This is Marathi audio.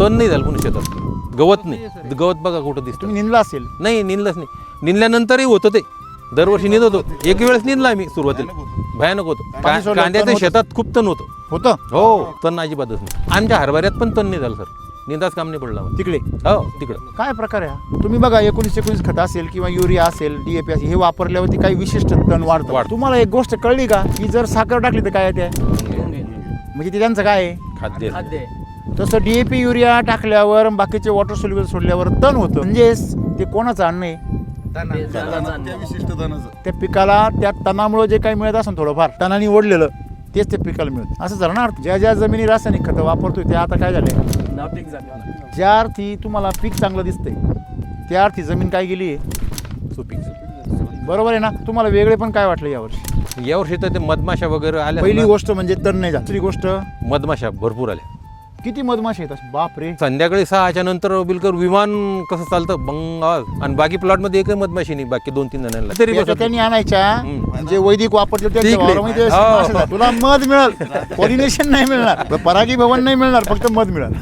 तण नाही झालं पुन्हा शेतात. गवत नाही. गवत बघा कुठं दिसतं. तुम्ही निंदला असेल. नाही निंदलंच नाही. निंदल्यानंतरही होतं ते. दरवर्षी निंद होतो. एक वेळेस निंदला आम्ही सुरुवातीला. भयानक होतं. पाणी का- सोडलं, कांद्याच्या तण होतं. शेतात खूप तण होतं. होतं? हो तण अजिबातच नाही. आमच्या हरभऱ्यात पण तण नाही झालं सर. निंदाच काम नाही पडलं आम्हाला. तिकडे? हो तिकडं. काय प्रकार आहे हा? तुम्ही बघा एकोणीस एकोणीस खत असेल किंवा युरिया असेल डीएपी असेल हे वापरल्यावरती काही विशिष्ट तण वाढतं. वाढतं. तुम्हाला एक गोष्ट कळली का? की जर साखर टाकली तर काय येते? म्हणजे ते त्यांचं काय आहे? खाद्य तसं डीएपी युरिया टाकल्यावर बाकीचे वॉटर सोल्युबल सोडल्यावर तण होतं. म्हणजेच ते कोणाचं अन्न आहे? त्या विशिष्ट तणाचं. त्या पिकाला त्या तणामुळे जे काही मिळत असेल थोडंफार तणाने ओढलेलं तेच त्या पिकाला मिळत. असं झालं ना? ज्या ज्या जमिनी रासायनिक खतं वापरतोय ते आता काय झालंय? ज्या अर्थी तुम्हाला पीक चांगलं दिसतंय त्या अर्थी जमीन काय गेली सुपीक. बरोबर आहे ना? तुम्हाला वेगळे पण काय वाटलं यावर्षी? यावर्षी तर ते मधमाशा वगैरे आल्या पहिली गोष्ट म्हणजे तण नाही झाली. दुसरी गोष्ट? मधमाशा भरपूर आल्या. किती मधमाशी येतात बाप रे संध्याकाळी सहाच्या नंतर बिलकर विमान कसं चालतं? बंग आवाज आणि बाकी प्लॉटमध्ये एकही मधमाशी नाही बाकी दोन तीन जणांना. तरी त्याच्या त्यांनी आणायच्या. जे वैदिक वापरले त्यांच्या. वावरामध्ये हो. तुला मध मिळेल. पॉलिनेशन नाही मिळणार. परागी भवन नाही मिळणार फक्त मध मिळेल.